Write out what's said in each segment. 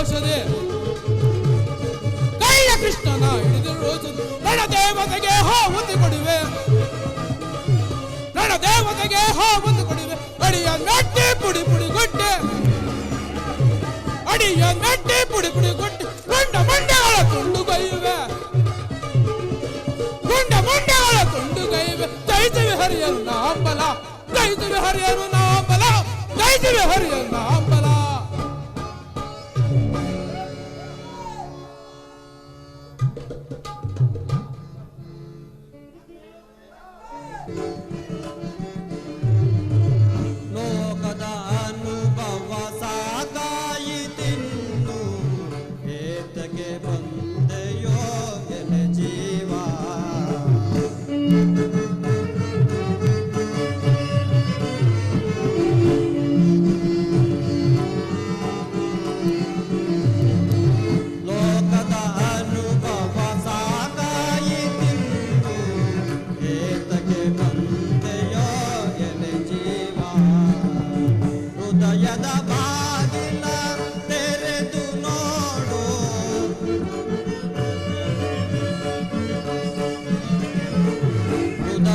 ರೋಷದೆ ಕೈಯ ಕೃಷ್ಣನ ಹಿಡಿದು ರೋಷದೆ ರಣ ದೇವತೆಗೆ ಹಾವೊಂದು ಕೊಡುವೆ ರಣ ದೇವತೆಗೆ ಹಾವೊಂದು ಕೊಡುವೆ ಅಡಿಯ ನಟ್ಟಿ ಪುಡಿ ಪುಡಿ ಗುಡ್ಡೆ ಅಡಿಯ ನಟ್ಟಿ ಪುಡಿ ಪುಡಿ ಗುಡ್ಡೆ ಗುಂಡ ಮಂಡಗಳ ತುಂಡು ಕೊಯ್ಯುವೆ ಗುಂಡ ಮಂಡಗಳ ತುಂಡು ಕೊಯ್ಯುವೆ ಜೈತವೆ ಹರಿಯರು ನಾಂಬಲ ಜೈತವೆ ಹರಿಯರು ನಾಂಬಲ ಜೈತವೆ ಹರಿಯರು ನಾಂಬಲ Yeah.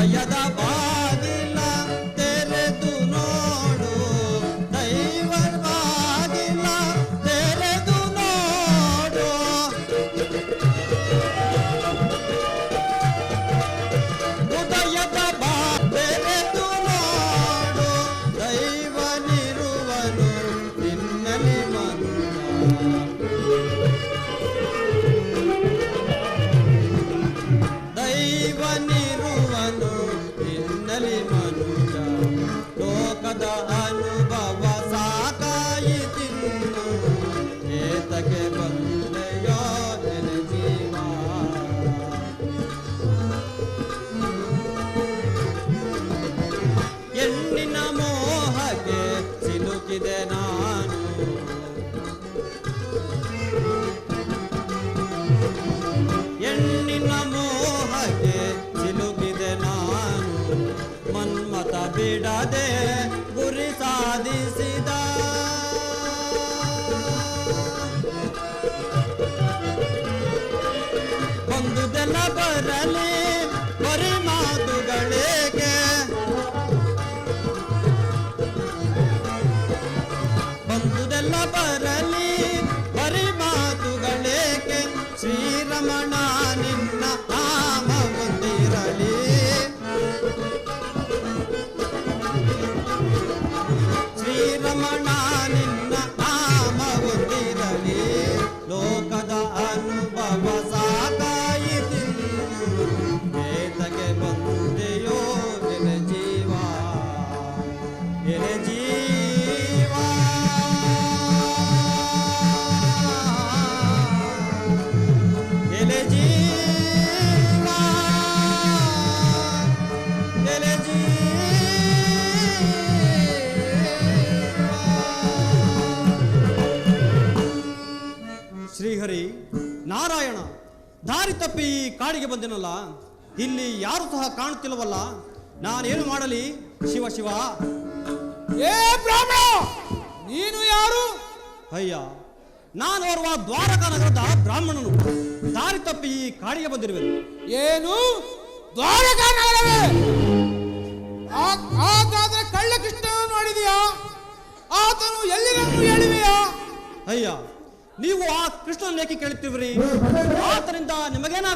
Yeah. ಬಿಡದೆ ಗುರಿ ಸಾಧಿಸಿದ. ಬಂದುದೆಲ್ಲ ಬರಲಿ ಬರಿ ಮಾತುಗಳೇಕೆ? ಬಂದುದೆಲ್ಲ ಬರಲಿ ಬರಿ ಮಾತುಗಳೇಕೆ? ಶ್ರೀರಮಣ ನಿನ್ನ ಶ್ರೀರಮಣ ನಿನ್ನ ನಾಮ ಹೊಂದಿರಲಿ ಲೋಕದ ಅನುಭವ ಸಾಕಾಯಿತಿನ್ನು ಏತಕ್ಕೆ ಬಂದೆಯೋ ಎಲೆ ಜೀವ ಎಲೆ ಜೀವ ದಾರಿ ತಪ್ಪಿ ಈ ಕಾಡಿಗೆ ಬಂದೆನಲ್ಲ ಇಲ್ಲಿ ಯಾರು ಸಹ ಕಾಣುತ್ತಿಲ್ಲವಲ್ಲ ನಾನೇನು ಮಾಡಲಿ? ಶಿವ ಶಿವ. ಏ ಬ್ರಾಹ್ಮಣ ನೀನು ಯಾರು? ಅಯ್ಯ ನಾನು ಓರ್ವ ದ್ವಾರಕಾ ನಗರದ ಬ್ರಾಹ್ಮಣನು. ದಾರಿ ತಪ್ಪಿ ಈ ಕಾಡಿಗೆ ಬಂದಿರುವೆ ಏನು? ದ್ವಾರಕಾ ನಗರವೇ? ಹಾಗಾದ್ರೆ ಕಳ್ಳ ಕೃಷ್ಣನ ನೋಡಿದೆಯಾ? ಆತನು ಎಲ್ಲಿರನ್ನು ಹೇಳಿದೆಯಾ? ಅಯ್ಯ ನೀವು ಆ ಕೃಷ್ಣನ ಏಕೆ ಕೇಳುತ್ತೀವ್ರಿ ಆತರಿಂದ ನಿಮಗೇನಾಗ